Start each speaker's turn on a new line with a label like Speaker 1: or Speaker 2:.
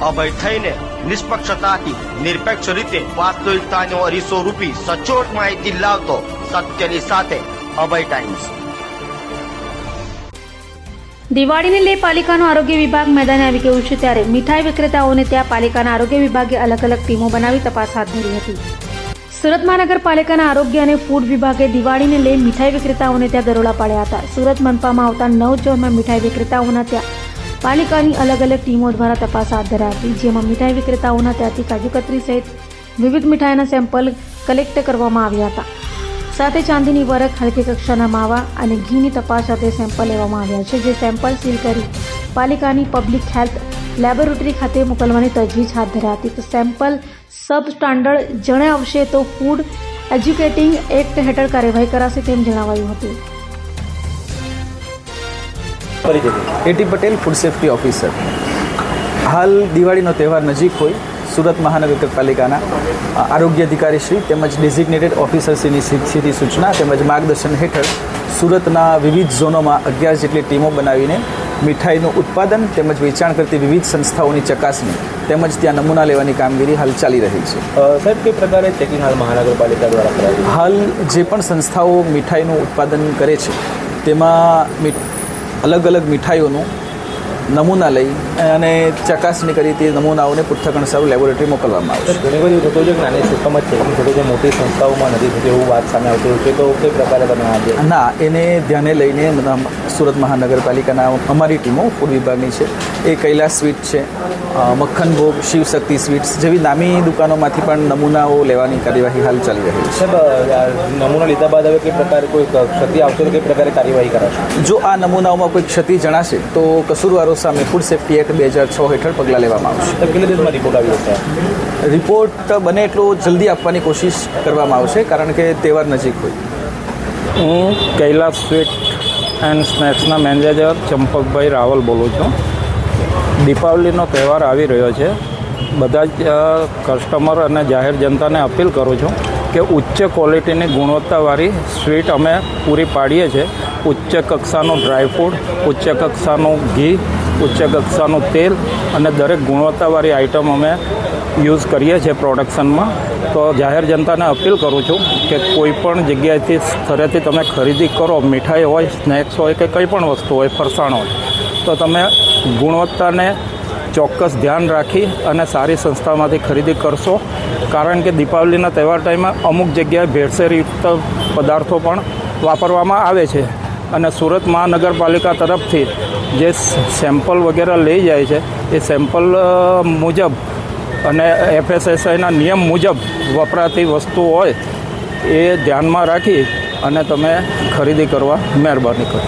Speaker 1: અભય થઈને નિષ્પક્ષતાથી, નિરપેક્ષ રીતે વાસ્તવિકતાનો અરીસો રૂપી સચોટ માહિતી લાવતો સત્યની સાથે અભય ટાઈમ્સ.
Speaker 2: દિવાળીને લઈ પાલિકાનો આરોગ્ય વિભાગ મેદાને આવી ગયું છે ત્યારે મીઠાઈ વિક્રેતાઓને ત્યાં પાલિકાના આરોગ્ય વિભાગે અલગ અલગ ટીમો બનાવી તપાસ હાથ ધરી હતી. સુરત મહાનગરપાલિકાના આરોગ્ય અને ફૂડ વિભાગે દિવાળીને લઈ મીઠાઈ વિક્રેતાઓને ત્યાં દરોડા પાડ્યા હતા. સુરત મનપામાં આવતા નવ ઝોનમાં મીઠાઈ વિક્રેતાઓના ત્યાં પાલિકાની અલગ અલગ ટીમો દ્વારા તપાસ હાથ ધરાઈ જેમાં મીઠાઈ વિક્રેતાઓના ત્યાંથી કાજુ કતરી સહિત વિવિધ મીઠાઈના સેમ્પલ કલેક્ટ કરવામાં આવ્યા હતા. સાથે ચાંદીની વરખ, હલકી કક્ષાના માવા અને ઘીની તપાસ સાથે સેમ્પલ લેવામાં આવ્યા છે, જે સેમ્પલ સીલ કરી પાલિકાની પબ્લિક હેલ્થ લેબોરેટરી ખાતે મોકલવાની તજવીજ હાથ ધરાતી. તો સેમ્પલ સબ સ્ટાન્ડર્ડ જણાવશે તો ફૂડ એજ્યુકેટિંગ એક્ટ હેઠળ કાર્યવાહી કરાશે તેમ જણાવાયું હતું.
Speaker 3: A T Patel food safety officer હાલ દિવાળીનો તહેવાર નજીક હોય સુરત મહાનગરપાલિકાના આરોગ્ય અધિકારી શ્રી તેમજ ડેઝિગ્નેટેડ ઓફિસરશ્રીની સીધી સૂચના તેમજ માર્ગદર્શન હેઠળ સુરતના વિવિધ ઝોનોમાં અગિયાર જેટલી ટીમો બનાવીને મીઠાઈનું ઉત્પાદન તેમજ વેચાણ કરતી વિવિધ સંસ્થાઓની ચકાસણી તેમજ ત્યાં નમૂના લેવાની કામગીરી હાલ ચાલી રહી છે.
Speaker 4: સાહેબ કઈ પ્રકારે ચેકિંગ હાલ મહાનગરપાલિકા દ્વારા
Speaker 3: હાલ જે પણ સંસ્થાઓ મીઠાઈનું ઉત્પાદન કરે છે તેમાં અલગ અલગ મીઠાઈઓનું નમૂના લઈ અને ચકાસણી કરી તે નમૂનાઓને પૃથ્થકરણ સારું લેબોરેટરી મોકલવામાં આવશે.
Speaker 4: ઘણી બધી થતું છે નાની સિસ્ટમ જ ચેકિંગ થતું છે મોટી સંસ્થાઓમાં નથી થતી એવું વાત સામે આવતી હોય છે તો કઈ પ્રકારે તમે આજે
Speaker 3: ના એને ધ્યાને લઈને સુરત મહાનગરપાલિકાના અમારી ટીમો ફૂડ વિભાગની છે એ કૈલાસ સ્વીટ છે મક્ખન ભોગ શિવશક્તિ સ્વીટ્સ જેવી નામી દુકાનોમાંથી પણ નમૂનાઓ લેવાની કાર્યવાહી હાલ ચાલી રહી છે.
Speaker 4: નમૂના લીધા બાદ હવે કઈ પ્રકારે કોઈ ક્ષતિ આવશે તો કઈ પ્રકારે કાર્યવાહી કરાશે?
Speaker 3: જો આ નમૂનાઓમાં કોઈ ક્ષતિ જણાશે તો કસૂરવારો સામે ફૂડ સેફ્ટી એક્ટ બે હજાર છ હેઠળ પગલાં લેવામાં આવશે.
Speaker 4: કેટલા દિવસમાં રિપોર્ટ આવી છે
Speaker 3: રિપોર્ટ બને એટલો જલ્દી આપવાની કોશિશ કરવામાં આવશે કારણ કે તહેવાર નજીક હોય.
Speaker 5: હું કૈલાસ સ્વીટ એન્ડ સ્નેક્સના મેનેજર ચંપકભાઈ રાવલ બોલું છું. દીપાવલીનો તહેવાર આવી રહ્યો છે. બધા જ કસ્ટમર અને જાહેર જનતાને અપીલ કરું છું કે ઉચ્ચ ક્વોલિટીની ગુણવત્તાવાળી સ્વીટ અમે પૂરી પાડીએ છીએ. ઉચ્ચ કક્ષાનો ડ્રાયફ્રૂટ ઉચ્ચ કક્ષાનું ઘી ઉચ્ચ કક્ષાનું તેલ અને દરેક ગુણવત્તાવાળી આઇટમ અમે યુઝ કરીએ છીએ પ્રોડક્શનમાં તો જાહેર જનતાને અપીલ કરું છું કે કોઈ પણ જગ્યાએથી, સ્થળેથી તમે ખરીદી કરો, મીઠાઈ હોય, સ્નેક્સ હોય કે કંઈ પણ વસ્તુ હોય, ફરસાણ હોય, તો તમે ગુણવત્તાને ચોક્કસ ધ્યાન રાખી અને સારી સંસ્થામાંથી ખરીદી કરશો. કારણ કે દીપાવલીના તહેવાર ટાઈમે અમુક જગ્યાએ ભેળસેળયુક્ત પદાર્થો પણ વાપરવામાં આવે છે. અને સુરત મહાનગરપાલિકા તરફથી જે સેમ્પલ વગેરે લઈ જાય છે, એ સેમ્પલ મુજબ અને એફએસએસઆઈના નિયમ મુજબ વપરાતી વસ્તુ હોય એ ધ્યાનમાં રાખી અને તમે ખરીદી કરવા મહેરબાની કરો.